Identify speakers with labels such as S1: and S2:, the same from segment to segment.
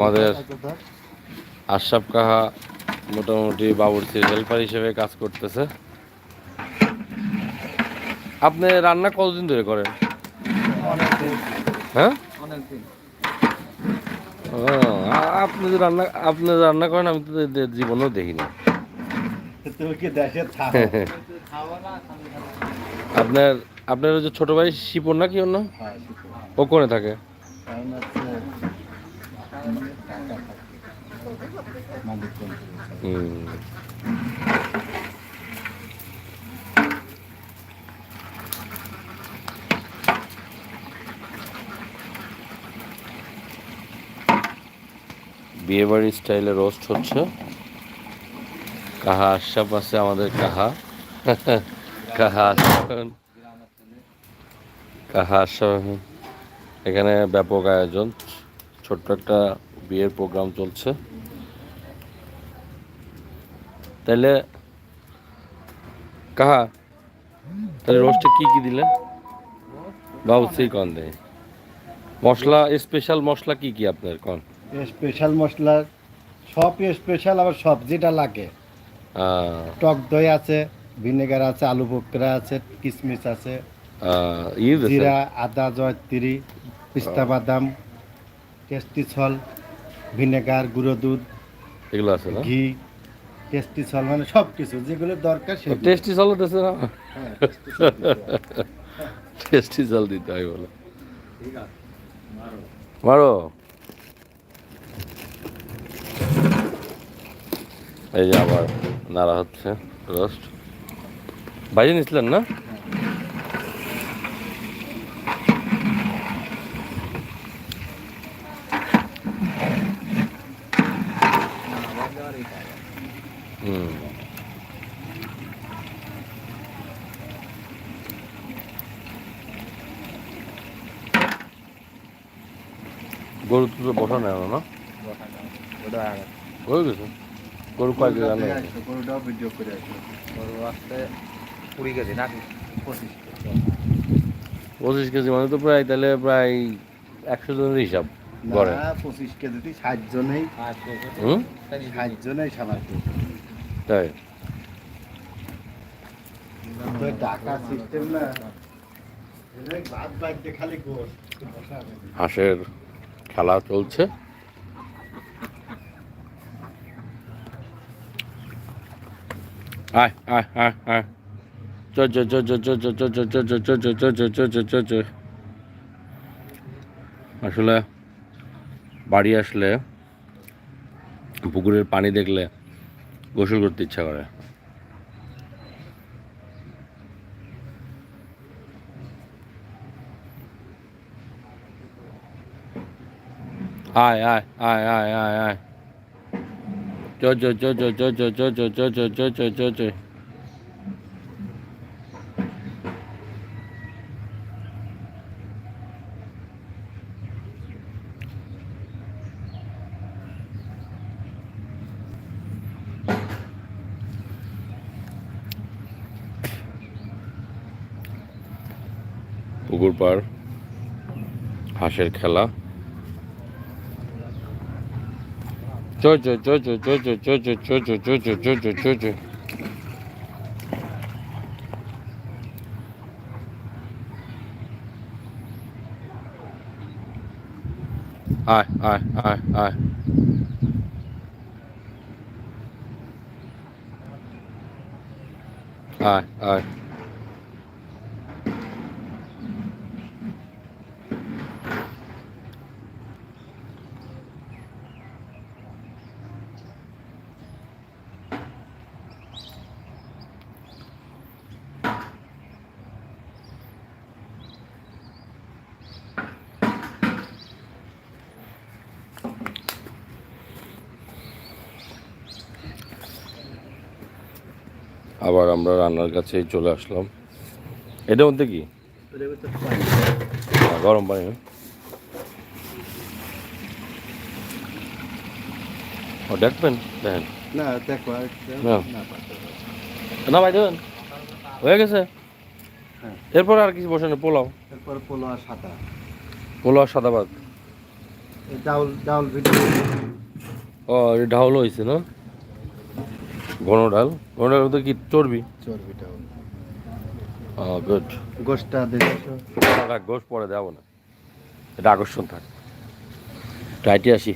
S1: আমাদের আশরাফ কাহা মোটামুটি বাবুর্চির হেল্পার হিসেবে কাজ করতেছে। আপনি রান্না কতদিন ধরে করেন? হ্যাঁ? আপনি যে রান্না আপনি রান্না করেন আমি তো জীবনেও দেখিনি
S2: তুমি কি
S1: আপনার আপনার ওই যে ছোট ভাই শিপন না কি অন্য?
S2: হ্যাঁ,
S1: ও কোনে থাকে
S2: কারণ হচ্ছে টাকা থাকে। মালিক কোন করেছে?
S1: হুম। বিয়ে বাড়ির স্টাইলে রোস্ট হচ্ছে। কাহা আশরাফ আছে, আমাদের কাহা। কাহা কাহা আশরাফ। এখানে ব্যাপক আয়োজন। ছোট্ট একটা বিয়ের প্রোগ্রাম চলছে। তাহলে কাহা? তাহলে রোস্টে কি কি দিলেন? বাবুসি কন দেয় মশলা স্পেশাল মশলা কি কি আপনার কন?
S2: স্পেশাল মশলা সব স্পেশাল আবার সব যেটা
S1: লাগে।
S2: টক দই আছে ভিনেগার আছে আলু বোকরা আছে কিশমিশ আছে
S1: ই
S2: জিরা আদা জয়ত্রী পিস্তা বাদাম টেস্টি ছল ভিনেগার গুঁড়ো দুধ
S1: এগুলো আছে
S2: ঘি টেস্টি ছল মানে সব কিছু যেগুলো দরকার সেগুলো।
S1: টেস্টি না?
S2: হ্যাঁ, দিতে হবে।
S1: টেস্টি চাল দিতে হয় বলে। মারো। এই যে আবার নাড়া হচ্ছে রোস্ট। বাইরে নিছিলেন না? হুম গরু তো বসা নেই না? হয়ে গেছে। গরু কয় কেজি জানো
S2: গরুটাও ভিডিও করে আসলো
S3: গরু আসতে কুড়ি কেজি নাকি
S2: পঁচিশ
S1: পঁচিশ কেজি মানে তো প্রায় তাহলে প্রায় একশো জনের হিসাব গড়ে।
S2: না পঁচিশ কেজিতে ষাট জনেই। ষাট জনেই সামাল
S1: তাই হাঁসের খেলা চলছে আয় আয় আয় আয় চ চ চ চ চ চ চ চ চ চ চ চ চ চ চ চ চ আসলে বাড়ি আসলে পুকুরের পানি দেখলে গোসল করতে ইচ্ছা করে আয় আয় আয় আয় আয় আয় চ চ চ চ চ চ চ চ চ চ চ চ চ পুকুর পাড় হাঁসের খেলা চ চ চ চ চ চ চ চ চ চ চ চ চ চ চ আবার আমরা রান্নার কাছেই চলে আসলাম। এটার মধ্যে কি? গরম পানি না? ও দেখবেন দেখেন।
S2: না
S1: ভাই দেবেন। হয়ে গেছে?
S2: হ্যাঁ।
S1: এরপর আর কিছু বসে না পোলাও?
S2: এরপর পোলো আর সাদা।
S1: পোলাও আর সাদা ভাত?
S2: ডাউল ডাউল ভিডিও।
S1: ও ঢাউল হয়েছে না? ঘন ডাল ঘন ডাল তো কি চর্বি?
S2: চর্বি ডাউল
S1: গুড
S2: গোষ্ঠটা
S1: রাখ পরে দেবো না। এটা আকর্ষণ থাক। টাইটে আসি।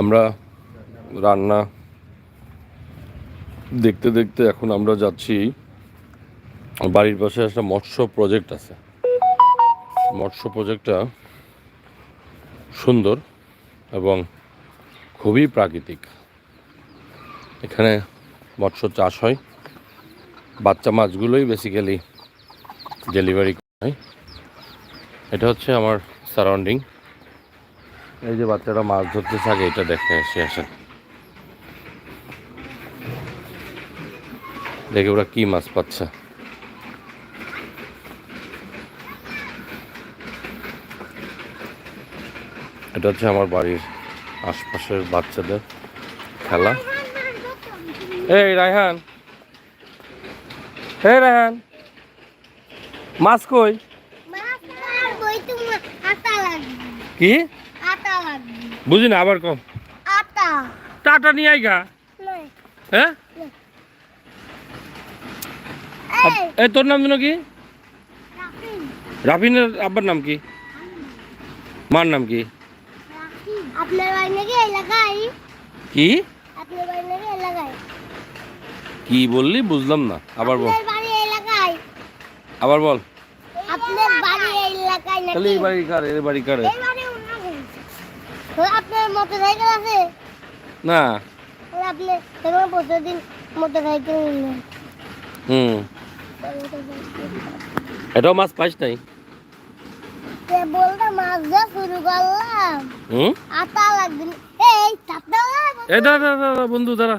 S1: আমরা রান্না দেখতে দেখতে এখন আমরা যাচ্ছি। বাড়ির পাশে একটা মৎস্য প্রজেক্ট আছে। মৎস্য প্রজেক্টটা সুন্দর এবং খুবই প্রাকৃতিক। এখানে মৎস্য চাষ হয়। বাচ্চা মাছগুলোই বেসিক্যালি ডেলিভারি হয়। এটা হচ্ছে আমার সারাউন্ডিং এই যে বাচ্চারা মাছ ধরতে থাকে এটা দেখে এসে আসেন। দেখে ওরা কি মাছ পাচ্ছে। এটা হচ্ছে আমার বাড়ির আশপাশের বাচ্চাদের খেলা। এই রায়হান। হে রায়হান। মাছ কই? কি? বুঝি না আবার কম। টাটা নিয়ে আইগা হ্যাঁ?
S4: এই
S1: এই তোর নাম যেন কি?
S4: রাফিন।
S1: রাফিনের আব্বার নাম কি? মার নাম কি?
S4: আপনার বাড়ি নাকি এলাকায়?
S1: কি?
S4: আপনার বাড়ি নাকি এলাকায়?
S1: কি বললি? বুঝলাম না। আবার বল।
S4: আপনার বাড়ি এলাকায়?
S1: আবার বল।
S4: আপনার বাড়ি এলাকায়
S1: তাহলে
S4: নাকি
S1: এই বাড়ি কার? এই বাড়ি কার?
S4: এই বাড়ি তো আপনার মোটরসাইকেল আছে?
S1: না।
S4: তাহলে আপনি তখন প্রতিদিন মোটরসাইকেল নিলেন
S1: হুম। এটাও মাছ পাইস নাই?
S4: মাছ ধরা শুরু করলাম।
S1: হুম?
S4: আটা লাগবে। এই
S1: দাঁড়া দাঁড়া বন্ধু দাঁড়া।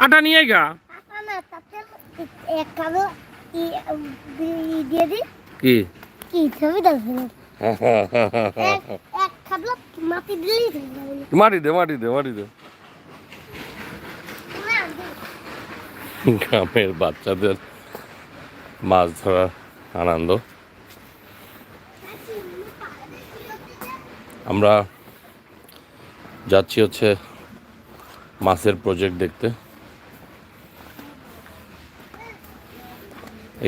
S1: আটা নিয়ে আইগা
S4: আটা না চাপটা এক কালো ই ই দিয়ে দি
S1: কি?
S4: কি ছবি দেখছেন? এক এক মাটি দিলেই
S1: মাটি দে মাটি দে মাটি দে। গ্রামের বাচ্চাদের মাছ ধরার আনন্দ। আমরা যাচ্ছি হচ্ছে মাছের প্রজেক্ট দেখতে।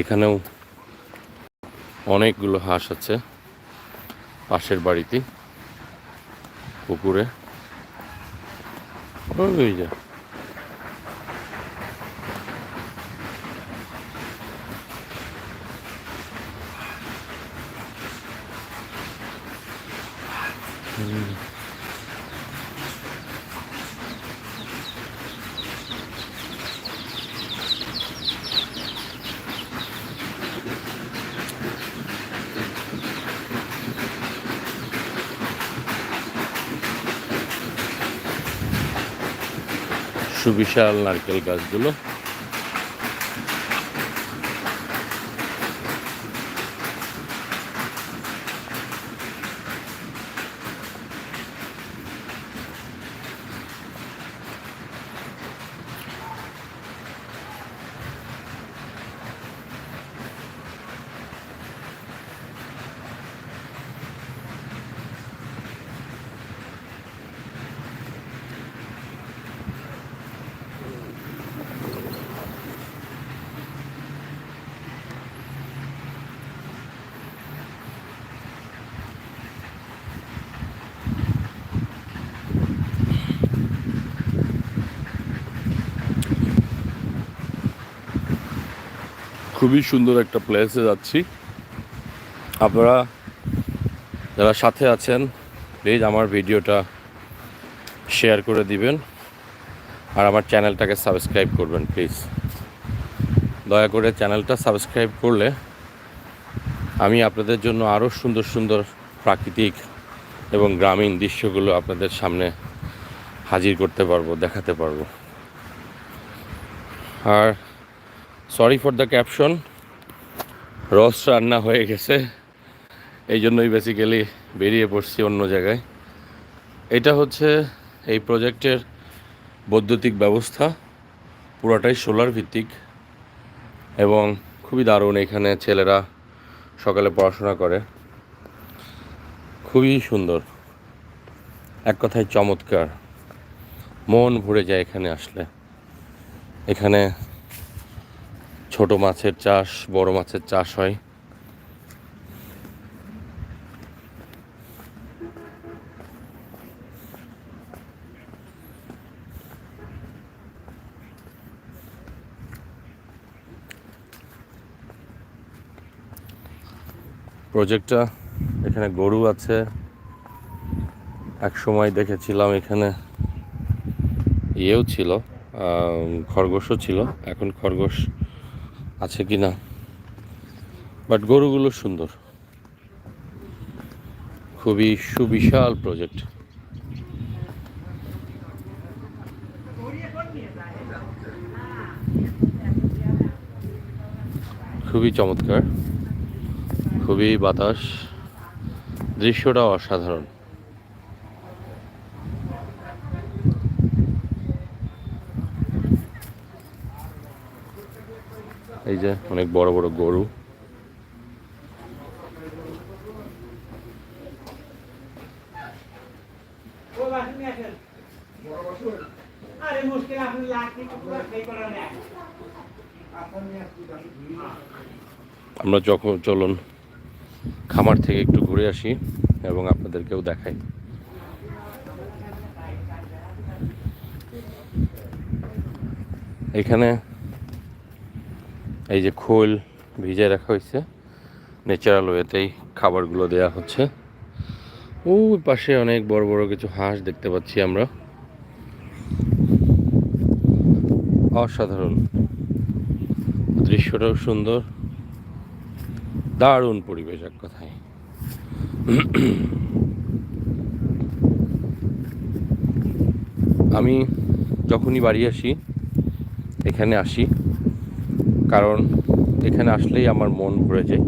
S1: এখানেও অনেকগুলো হাঁস আছে পাশের বাড়িতে, পুকুরে। ওই যে। সুবিশাল নারকেল গাছগুলো। খুবই সুন্দর একটা প্লেসে যাচ্ছি। আপনারা যারা সাথে আছেন প্লিজ আমার ভিডিওটা শেয়ার করে দিবেন আর আমার চ্যানেলটাকে সাবস্ক্রাইব করবেন প্লিজ দয়া করে চ্যানেলটা সাবস্ক্রাইব করলে আমি আপনাদের জন্য আরও সুন্দর সুন্দর প্রাকৃতিক এবং গ্রামীণ দৃশ্যগুলো আপনাদের সামনে হাজির করতে পারব, দেখাতে পারব। আর সরি ফর দ্য ক্যাপশন রস রান্না হয়ে গেছে। এই জন্যই বেসিক্যালি বেরিয়ে পড়ছি অন্য জায়গায়। এটা হচ্ছে এই প্রজেক্টের বৈদ্যুতিক ব্যবস্থা। পুরোটাই সোলার ভিত্তিক। এবং খুবই দারুণ এখানে ছেলেরা সকালে পড়াশোনা করে। খুবই সুন্দর। এক কথায় চমৎকার। মন ভরে যায় এখানে আসলে। এখানে ছোট মাছের চাষ, বড় মাছের চাষ হয়। প্রজেক্টটা এখানে গরু আছে। এক সময় দেখেছিলাম এখানে। ইয়েও ছিল খরগোশও ছিল। এখন খরগোশ আছে কি না? বাট গরুগুলো সুন্দর। খুবই সুবিশাল প্রজেক্ট খুবই চমৎকার। খুবই বাতাস। দৃশ্যটা অসাধারণ। এই যে অনেক বড় বড় গরু। আমরা যখন চলুন খামার থেকে একটু ঘুরে আসি এবং আপনাদেরকেও দেখাই। এখানে এই যে খোল ভিজে রাখা হয়েছে। ন্যাচারাল ওয়েতেই খাবারগুলো দেয়া হচ্ছে। ওই পাশে অনেক বড় বড় কিছু হাঁস দেখতে পাচ্ছি আমরা। অসাধারণ। দৃশ্যটাও সুন্দর। দারুণ পরিবেশ এক কথায়। আমি যখনই বাড়ি আসি, এখানে আসি। কারণ এখানে আসলেই আমার মন ভরে যায়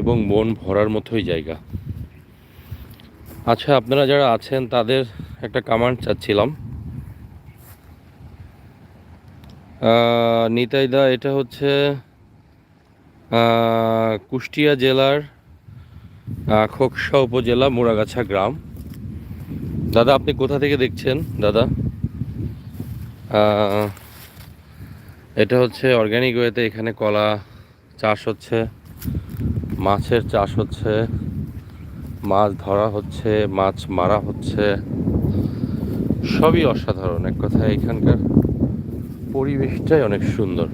S1: এবং মন ভরার মতোই জায়গা। আচ্ছা আপনারা যারা আছেন, তাদের একটা কামান্ড চাচ্ছিলাম। নিতাইদা, এটা হচ্ছে কুষ্টিয়া জেলার খোকসা উপজেলা, মোড়াগাছা গ্রাম। দাদা, আপনি কোথা থেকে দেখছেন? দাদা? এটা হচ্ছে অর্গ্যানিক ওয়েতে এখানে কলা চাষ হচ্ছে, মাছের চাষ হচ্ছে, মাছ ধরা হচ্ছে, মাছ মারা হচ্ছে, সবই অসাধারণ। এক কথা এখানকার পরিবেশটাই অনেক সুন্দর।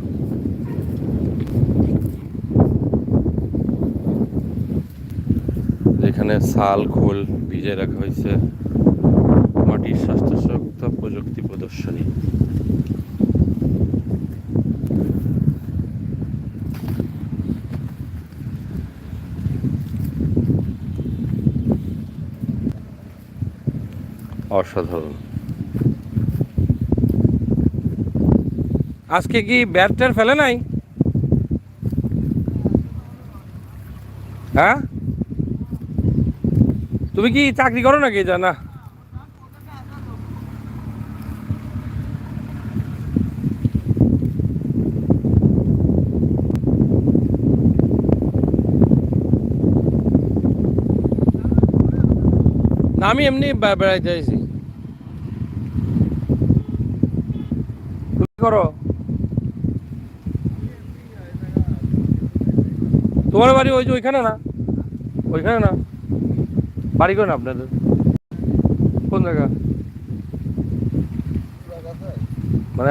S1: যেখানে সাল, খোল ভিজে রাখা হয়েছে, মাটির স্বাস্থ্য প্রযুক্তি প্রদর্শনী। অসাধারণ। আজকে কি ব্যাট ট্যাট ফেলে নাই? হ্যাঁ? তুমি কি চাকরি করো নাকি, জানা? আমি এমনি বেড়াইতে আইছি তুমি কি করো। তোমার বাড়ি ওই যে ওইখানে না? ওইখানে না? বাড়ি কোন আপনাদের। কোন জায়গা? মানে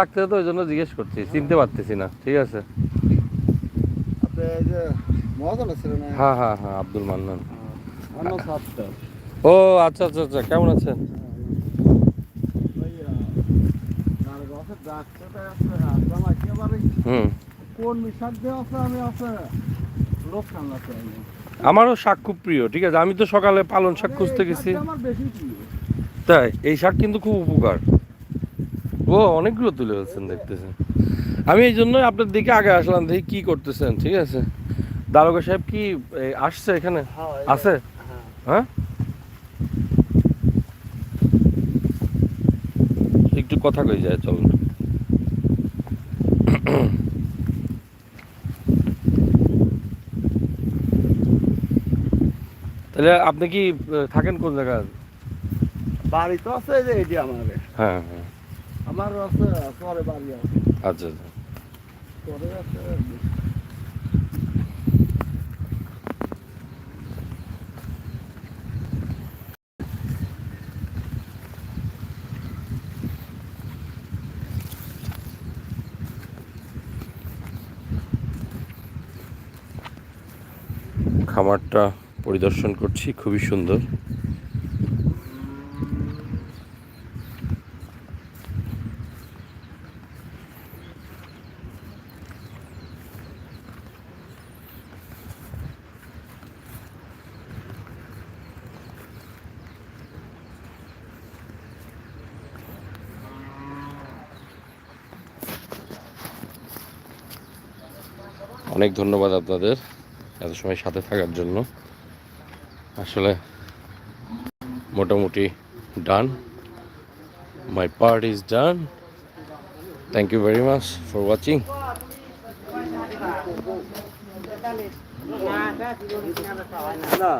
S1: লাগতে তো ওই জন্য জিজ্ঞেস করছি। চিনতে পারতেছি না ঠিক আছে? হ্যাঁ হ্যাঁ হ্যাঁ আব্দুল মান্নান। ও আচ্ছা আচ্ছা আচ্ছা কেমন আছেন? আমারও শাক খুব প্রিয়, ঠিক আছে? আমি তো সকালে পালন শাক খুঁজতে গেছি। তাই, এই শাক কিন্তু খুব উপকার। ও, অনেকগুলো তুলে ফেলছেন, দেখতেছেন। আমি এই জন্যই আপনার দিকে আগে আসলাম, দেখি কি করতেছেন, ঠিক আছে? দারোগা সাহেব কি আসছে এখানে? আছে? হ্যাঁ? একটু কথা কই যায়, চলুন। তাহলে আপনি কি থাকেন কোন জায়গায়?
S5: বাড়ি তো আছে যে এটি আমার
S1: হ্যাঁ হ্যাঁ।
S5: আমার আছে পরে বাড়ি আছে।
S1: আচ্ছা আচ্ছা।
S5: পরে আছে
S1: খামারটা পরিদর্শন করছি খুবই সুন্দর। অনেক ধন্যবাদ আপনাদের। এত সময় সাথে থাকার জন্য। আসলে মোটামুটি done my part is done thank you very much for watching
S5: না?